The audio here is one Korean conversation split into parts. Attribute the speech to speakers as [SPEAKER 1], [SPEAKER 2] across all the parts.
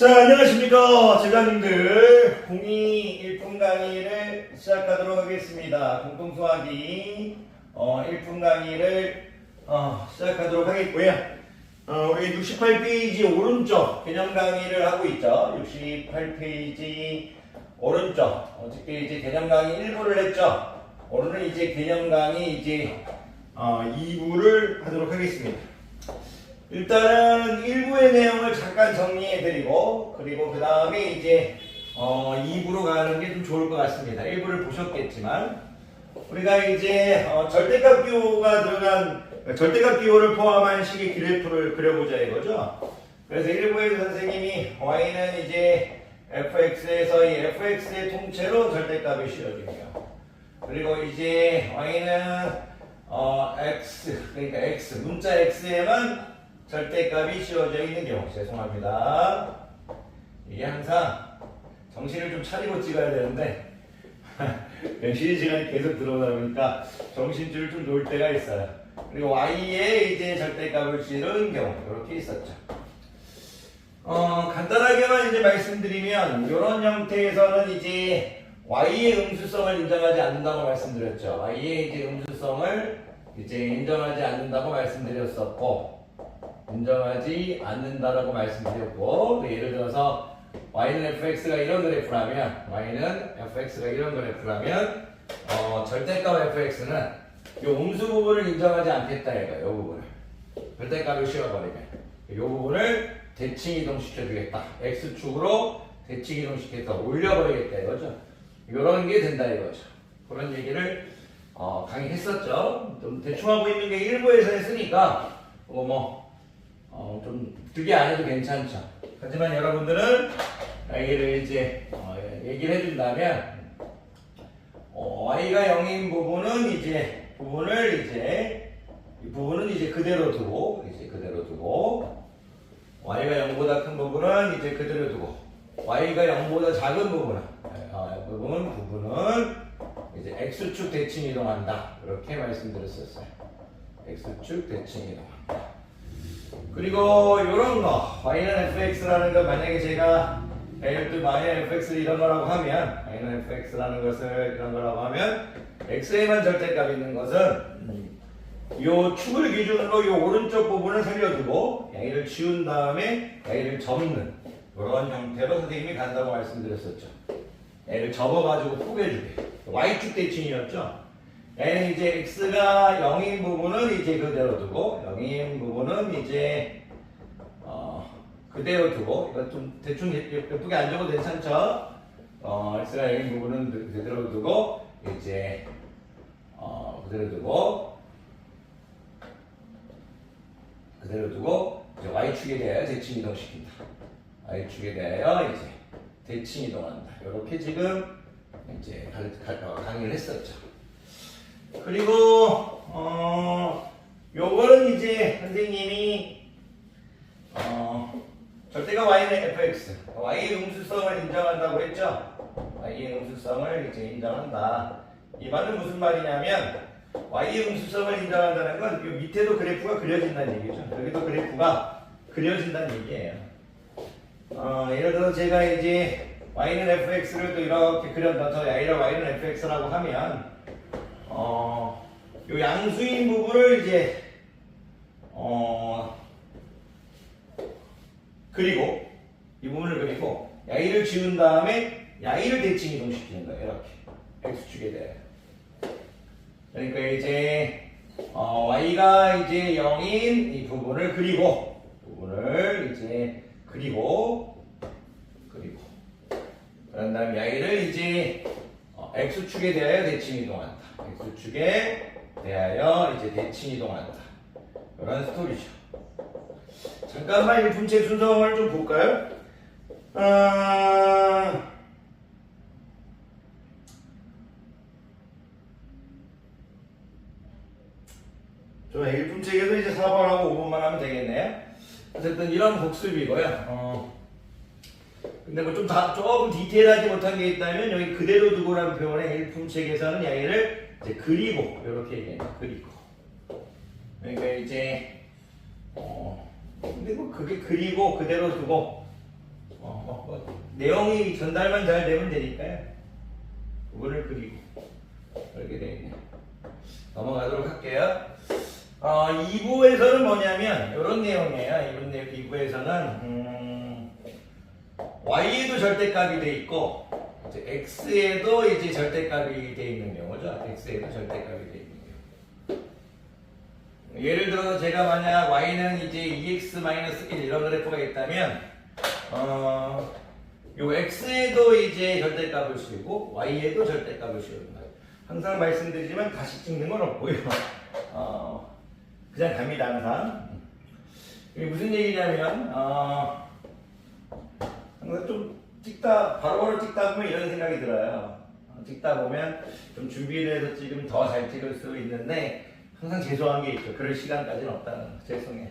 [SPEAKER 1] 자, 안녕하십니까. 제자님들. 공이 1분 강의를 시작하도록 하겠습니다. 공통수학이 어, 1분 강의를 어, 시작하도록 하겠고요. 어, 우리 68페이지 오른쪽 개념 강의를 하고 있죠. 68페이지 오른쪽. 어저께 이제 개념 강의 1부를 했죠. 오늘은 이제 개념 강의 이제 어, 2부를 하도록 하겠습니다. 일단은 1부의 내용을 잠깐 정리해드리고 그리고 그 다음에 이제 어 2부로 가는 게 좀 좋을 것 같습니다. 1부를 보셨겠지만 우리가 이제 어 절대값 기호가 들어간 절대값 기호를 포함한 식의 그래프를 그려보자 이거죠. 그래서 1부에서 선생님이 y는 이제 fx에서 이 fx의 통째로 절대값이 씌워지고요. 그리고 이제 y는 어 x 그러니까 x 문자 x에만 절대값이 씌워져 있는 경우 죄송합니다. 이게 항상 정신을 좀 차리고 찍어야 되는데 쉬는 시간이 계속 들어오다 보니까 정신줄을 좀 놓을 때가 있어요. 그리고 y에 이제 절대값을 실은 경우 이렇게 있었죠. 어, 간단하게만 이제 말씀드리면 이런 형태에서는 이제 y의 음수성을 인정하지 않는다고 말씀드렸죠. y의 이제 음수성을 이제 인정하지 않는다고 말씀드렸었고 인정하지 않는다라고 말씀드렸고 네, 예를 들어서 y는 fx가 이런 그래프라면 y는 fx가 이런 그래프라면 어, 절대값 fx는 이 음수 부분을 인정하지 않겠다 이거예요. 이 부분을 절대값을 씌워버리면 이 부분을 대칭 이동시켜 주겠다. x축으로 대칭 이동시켜서 올려버리겠다 이거죠. 이런 게 된다 이거죠. 그런 얘기를 어, 강의했었죠. 좀 대충 하고 있는 게 일부에서 했으니까 어, 뭐 어, 좀 두개 안 해도 괜찮죠. 하지만 여러분들은 여기를 이제 어, 얘기를 해준다면 어, y가 0인 부분은 이제 부분을 이제 이 부분은 이제 그대로 두고 이제 그대로 두고 y가 0보다 큰 부분은 이제 그대로 두고 y가 0보다 작은 부분은 어, 부분 부분은 이제 x축 대칭 이동한다 이렇게 말씀드렸었어요. x축 대칭 이동한다. 그리고 이런 거 y는 fx라는 거 만약에 제가 예를 들어 y는 fx 이런 거라고 하면 y는 fx라는 것을 이런 거라고 하면 x에만 절대값 있는 것은 요 축을 기준으로 요 오른쪽 부분을 살려두고 y를 지운 다음에 y를 접는 그런 형태로 선생님이 간다고 말씀드렸었죠. 얘를 접어가지고 포개주게 y축 대칭이었죠. 얘는 이제 x가 0인 부분은 이제 그대로 두고 0인 부분은 이제 어 그대로 두고 이거 좀 대충 예쁘게 안 적어도 괜찮죠? 어 x가 0인 부분은 그- 그대로 두고 이제 어 그대로 두고 그대로 두고 이제 y축에 대하여 대칭 이동시킨다. y축에 대하여 이제 대칭 이동한다. 이렇게 지금 이제 강의를 했었죠. 그리고 어 요거는 이제 선생님이 어 절대가 y는 fx y의 음수성을 인정한다고 했죠? y의 음수성을 이제 인정한다. 이 말은 무슨 말이냐면 y의 음수성을 인정한다는 건요 밑에도 그래프가 그려진다는 얘기죠. 여기도 그래프가 그려진다는 얘기예요. 어 예를 들어 제가 이제 y는 fx를 또 이렇게 그려놔서 y를 y는 fx라고 하면 어, 요 양수인 부분을 이제 어 그리고 이 부분을 그리고 야이를 지운 다음에 야이를 대칭 이동시키는 거예요. 이렇게 x축에 대해. 그러니까 이제 어, y가 이제 0인 이 부분을 그리고 부분을 이제 그리고 그리고 그런 다음 야이를 이제 어, x축에 대하여 대칭 이동한 다. x축에 대하여 이제 대칭 이동한다. 이런 스토리죠. 잠깐만 이 분체 순서를 좀 볼까요? 아... 저 1분체계도 이제 4번하고 5번만 하면 되겠네요. 어쨌든 이런 복습이고요. 어. 근데 뭐 좀 다 조금 디테일하지 못한 게 있다면 여기 그대로 두고라는 표현의 일품책에서는 얘를 이제 그리고 이렇게 얘기해요. 그리고. 그러니까 이제 어 근데 뭐 그게 그리고 그대로 두고 어뭐 내용이 전달만 잘 되면 되니까요. 그거를 그리고 그렇게 돼 있네요. 넘어가도록 할게요. 어, 2부에서는 뭐냐면 이런 내용이에요. 이런 내용 2부에서는 음, y에도 절대값이 돼 있고 이제 x에도 이제 절대값이 돼 있는 경우죠. x에도 절대값이 돼 있는 경우. 예를 들어서 제가 만약 y는 이제 2x-1 이런 그래프가 있다면 어, 요 x에도 이제 절대값을 씌우고 y에도 절대값을 씌우는 거예요. 항상 말씀드리지만 다시 찍는 건 없고요. 어, 그냥 갑니다 항상. 이게 무슨 얘기냐면 어, 항상 좀 찍다 바로 바로 찍다 보면 이런 생각이 들어요. 어, 찍다 보면 좀 준비를 해서 찍으면 더 잘 찍을 수 있는데 항상 죄송한 게 있죠. 그럴 시간까지는 없다는 거. 죄송해요.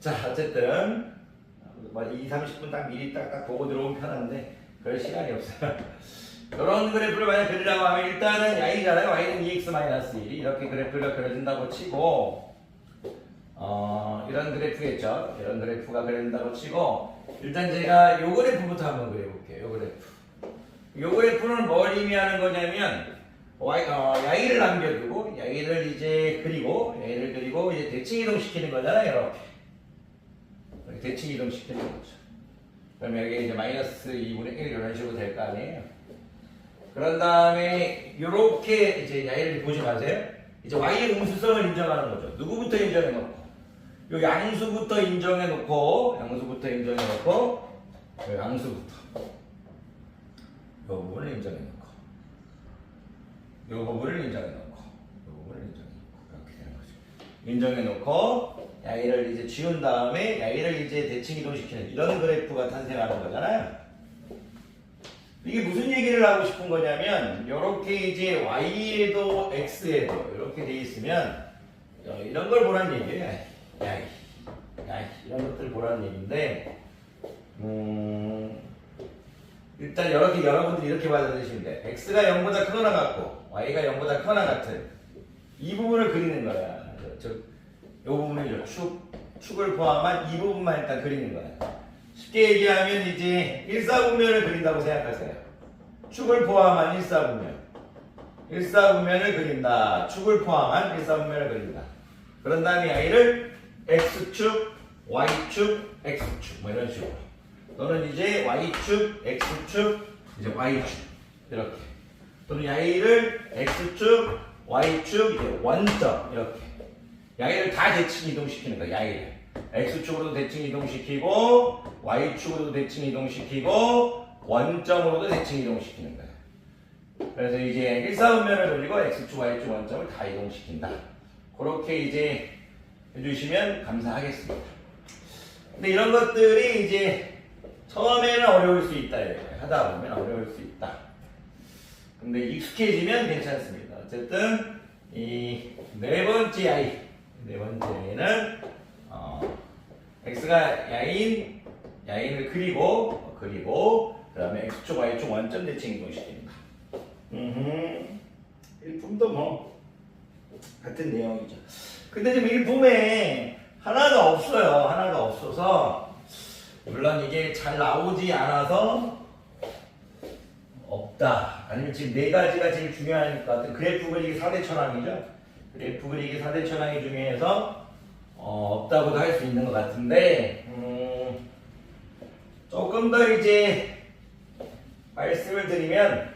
[SPEAKER 1] 자 어쨌든 뭐 2, 30분 딱 미리 딱딱 보고 들어오면 편한데 그럴 시간이 없어요. 이런 그래프를 만약 그리라고 하면 일단은 y잖아요. y는 2x-1 이렇게 그래프가 그려진다고 치고 어, 이런 그래프겠죠. 이런 그래프가 그려진다고 치고 일단 제가 요 그래프부터 한번 그려볼게요. 요 그래프. 요 그래프는 뭘 의미하는 거냐면 y, 어, 남겨두고 y를 이제 그리고 y를 그리고 이제 대칭 이동시키는 거잖아요. 이렇게. 이렇게 대칭 이동시키는 거죠. 그러면 여기 이제 마이너스 2분의 1 이런 식으로 될 거 아니에요. 그런 다음에 이렇게 이제 야이를 보지 마세요. 이제 y의 음수성을 인정하는 거죠. 누구부터 인정해 놓고 요 양수부터 인정해 놓고 양수부터 인정해 놓고 요 양수부터 요 부분을 인정해 놓고 요 부분을 인정해 놓고 요 부분을 인정해 놓고 이렇게 되는 거죠. 인정해 놓고 야이를 이제 지운 다음에 야이를 이제 대칭 이동시키는 이런 그래프가 탄생하는 거잖아요. 이게 무슨 얘기를 하고 싶은 거냐면 이렇게 이제 y에도 x에도 이렇게 돼 있으면 어, 이런 걸 보라는 얘기예요. 야이, 야이 이런 것들 보라는 얘기인데 음, 일단 이렇게 여러분들이 이렇게 받아들이시면 돼. x가 0보다 크거나 같고 y가 0보다 크거나 같은 이 부분을 그리는 거야. 저, 이 부분을 축, 축을 포함한 이 부분만 일단 그리는 거야. 쉽게 얘기하면 이제 일사분면을 그린다고 생각하세요. 축을 포함한 일사분면. 일사분면을 그린다. 축을 포함한 일사분면을 그린다. 그런 다음에 a를 x축, y축, x축 뭐 이런 식으로. 또는 이제 y축, x축, 이제 y축 이렇게. 또는 a를 x축, y축, 이제 원점 이렇게. 야이를 다 대칭 이동시키는 거야. 야이를. x축으로도 대칭 이동시키고 y축으로도 대칭 이동시키고 원점으로도 대칭 이동시키는 거야. 그래서 이제 일사분면을 돌리고 x축, y축 원점을 다 이동시킨다. 그렇게 이제 해주시면 감사하겠습니다. 근데 이런 것들이 이제 처음에는 어려울 수 있다. 하다 보면 어려울 수 있다. 근데 익숙해지면 괜찮습니다. 어쨌든 이 네 번째 아이, 네 번째 아이는 어, x가 야인, 야인을 그리고 그리고 그 다음에 x축, y축 원점 대칭 이동시킵니다. 음, 일품도 뭐 같은 내용이죠. 근데 지금 일품에 하나가 없어요. 하나가 없어서 물론 이게 잘 나오지 않아서 없다. 아니면 지금 네 가지가 제일 중요할 것 같은 그래프 그리기 4대 천왕이죠. 그래프 그리기 4대 천왕이 중에서 어, 없다고도 할 수 있는 것 같은데 음, 조금 더 이제 말씀을 드리면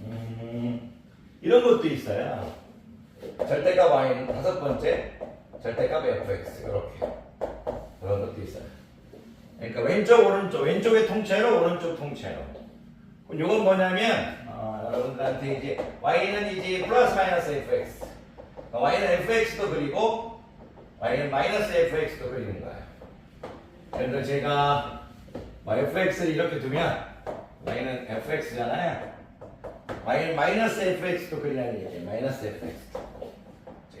[SPEAKER 1] 음, 이런 것도 있어요. 절대값 y는 다섯 번째 절대값 fx 이렇게 그런 것도 있어요. 그러니까 왼쪽 오른쪽 왼쪽의 통째로 오른쪽 통째로. 이건 뭐냐면 어, 여러분들한테 이제 y는 이제 플러스 마이너스 fx 어, y는 fx도 그리고 y는 마이너스 fx도 그리는 거예요. 들어 제가 뭐 fx를 이렇게 두면 y는 fx잖아요. y는 마이너스 fx도 그리라는 얘기예요. 마이너스 fx.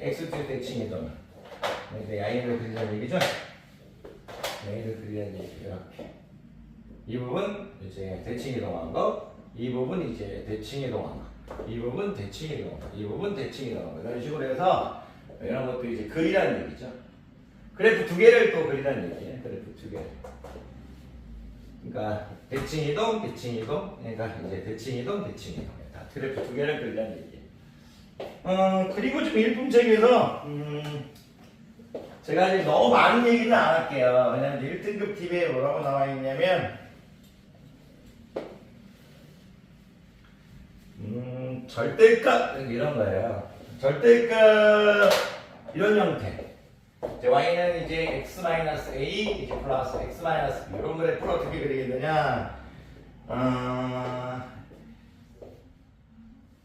[SPEAKER 1] X축 대칭이 도면 이제 y를 그리자는 얘기죠. y를 그리라는 얘기 이렇게. 이 부분 이제 대칭 이동한 거, 이 부분 이제 대칭 이동한 거, 이 부분 대칭 이동한 거, 이 부분 대칭 이동한 거 이런 식으로 해서 이런 것도 이제 그리라는 얘기죠. 그래프 두 개를 또 그리라는 얘기예요. 그래프 두 개. 그러니까 대칭 이동, 대칭 이동, 그러니까 이제 대칭 이동, 대칭 이동. 다 그래프 두 개를 그리자는 얘기예요. 어, 그리고 좀 일품책에서 음, 제가 이제 너무 많은 얘기는 안 할게요. 왜냐면 1등급 팁에 뭐라고 나와 있냐면 음, 절대값 이런 거예요. 절대값 이런 형태. 이제 y는 이제 x a 이제 플러스 x 마이너스 b 이런 그래프를 어떻게 그리겠느냐? 어,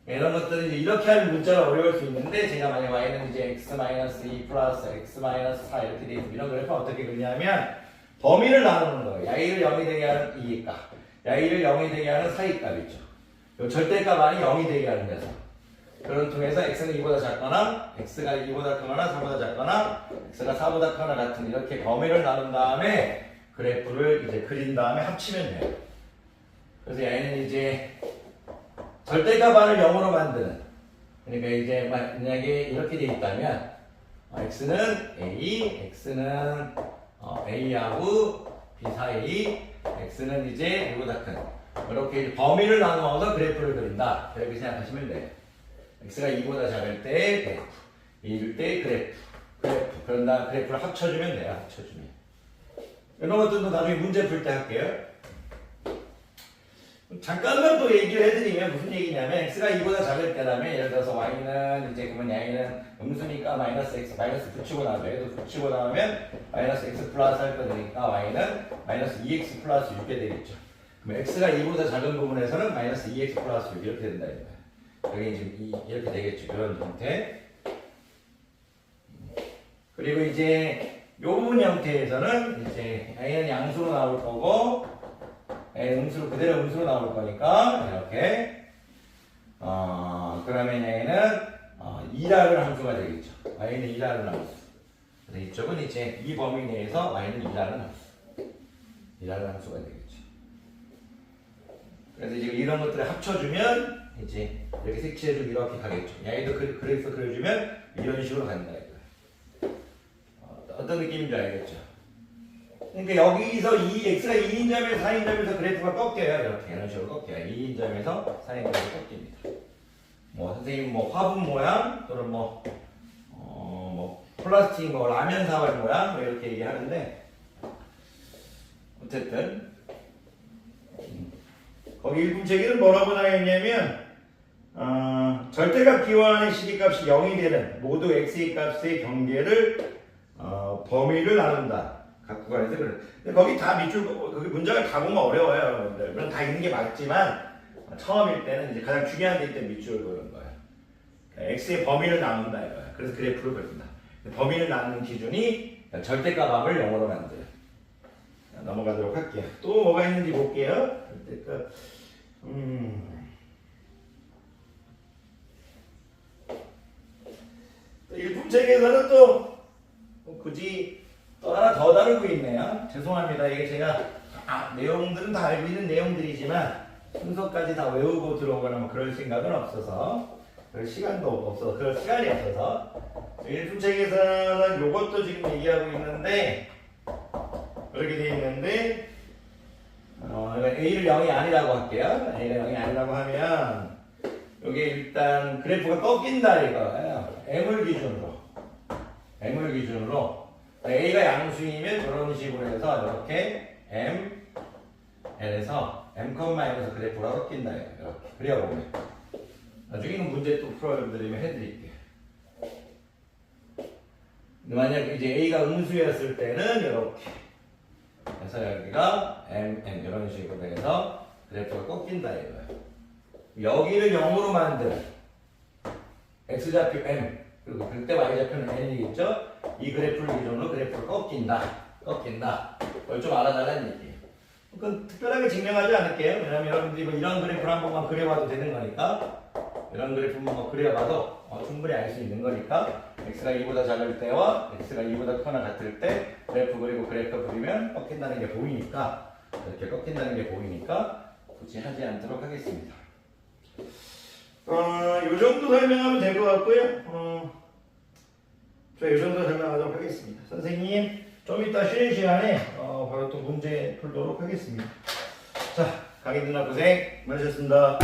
[SPEAKER 1] 이런 것들은 이렇게 하면 문자가 어려울 수 있는데 제가 만약 y는 이제 x 마이너스 2 플러스 x 마이너스 4 이렇게 돼 있으면 이런 그래프 어떻게 그리냐면 범위를 나누는 거예요. 야이를 0이 되게 하는 2의 값, 야이를 0이 되게 하는 4의 값이죠. 요 절대값 안이 0이 되게 하는 녀석. 그런 통해서 x는 2보다 작거나 x가 2보다 크거나 4보다 작거나 x가 4보다 크거나 같은 이렇게 범위를 나눈 다음에 그래프를 이제 그린 다음에 합치면 돼요. 그래서 얘는 이제 절대값 안을 0으로 만드는 그러니까 이제 만약에 이렇게 돼 있다면 어, x는 a, x는 어, a하고 b 사이, x는 이제 이보다 큰 이렇게 범위를 나누어서 그래프를 그린다 이렇게 생각하시면 돼요. x가 2보다 작을 때 그래프, 2일 때 그래프, 그래프 그런 다음 그래프를 합쳐주면 돼요. 합쳐주면 이런 것들도 나중에 문제 풀 때 할게요. 잠깐만 또 얘기를 해드리면 무슨 얘기냐면 x가 2보다 작을 때라면 예를 들어서 y는 이제 그러면 y는 음수니까 마이너스 x 마이너스 붙이고 나면 얘도 붙이고 나오면 마이너스 x 플러스 할 거니까 y는 마이너스 2x 플러스 6게 되겠죠. 그럼 x가 2보다 작은 부분에서는 마이너스 2x 플러스 6 이렇게 된다 이거예요. 여기 지금 이- 이렇게 되겠죠. 이런 형태. 그리고 이제 요 부분 형태에서는 이제 y는 양수로 나올 거고 예, 음수로 그대로 음수로 나올 거니까 이렇게 어 그러면 얘는 어, 2라는 함수가 되겠죠. y는 2라는 함수. 그래서 이쪽은 이제 이 범위 내에서 y는 2라는 함수. 2라는 함수가 되겠죠. 그래서 이제 이런 것들을 합쳐주면 이제 이렇게 색칠해주면 이렇게 가겠죠. 야이도 그, 그래서 그려주면 이런 식으로 간다 이거. 어, 어떤 느낌인지 알겠죠? 그러니까 여기서 이 x가 2인 점에서 4인 점에서 그래프가 꺾여요. 이렇게 이런 식으로 꺾여요. 2인 점에서 4인 점에서 꺾입니다. 뭐 선생님 뭐 화분 모양 또는 뭐, 어, 뭐 플라스틱 뭐 라면 사발 모양 뭐 이렇게 얘기하는데 어쨌든 음, 거기 일분체계는 뭐라고 나와 있냐면 어, 절대값 기원의 시기값이 0이 되는 모두 x의 값의 경계를 어, 범위를 나눈다. 각 구간에서 그래. 근데 거기 다 밑줄 거기 문장을 다 보면 어려워요, 여러분들. 물론 다 있는 게 맞지만 처음일 때는 이제 가장 중요한 게 이때 밑줄을 그는 거예요. 그러니까 x의 범위를 나눈다 이거야. 그래서 그래프를 그린다. 범위를 나누는 기준이 절대값 합을 0으로 만들어요. 자, 넘어가도록 할게요. 또 뭐가 있는지 볼게요. 절대값. 음. 또 일품 책에서는 또 굳이 또 하나 더 다루고 있네요. 죄송합니다. 이게 제가 아, 내용들은 다 알고 있는 내용들이지만 순서까지 다 외우고 들어오거나 뭐 그럴 생각은 없어서 그럴 시간도 없어서 그럴 시간이 없어서 일품책에서는 요것도 지금 얘기하고 있는데 그렇게 돼 있는데 어, A를 0이 아니라고 할게요. A가 0이 아니라고 하면 여기 일단 그래프가 꺾인다 이거예요. M을 기준으로 M을 기준으로 A가 양수이면 이런 식으로 해서 이렇게 M L에서 M 컴마이너스 그래프가 꺾인다 이렇게 그려보면 나중에 문제 또 풀어드리면 해드릴게요. 만약 이제 A가 음수였을 때는 이렇게 그래서 여기가 M, N 이런 식으로 해서 그래프가 꺾인다 이거예요. 여기를 0으로 만든 X좌표 M 그리고 그때 Y좌표는 N이겠죠? 이 그래프를 기준으로 그래프를 꺾인다. 꺾인다. 그걸 좀 알아달라는 얘기예요. 그건 특별하게 증명하지 않을게요. 왜냐면 여러분들이 뭐 이런 그래프를 한 번만 그려봐도 되는 거니까 이런 그래프만 뭐 그려봐도 어, 충분히 알 수 있는 거니까 x가 2보다 작을 때와 x가 2보다 크거나 같을 때 그래프 그리고 그래프 그리면 꺾인다는 게 보이니까 이렇게 꺾인다는 게 보이니까 굳이 하지 않도록 하겠습니다. 어, 요 정도 설명하면 될 것 같고요. 어, 저이 정도 설명하도록 하겠습니다. 선생님, 좀 이따 쉬는 시간에 어, 바로 또 문제 풀도록 하겠습니다. 자, 강의 누나 고생 많으셨습니다.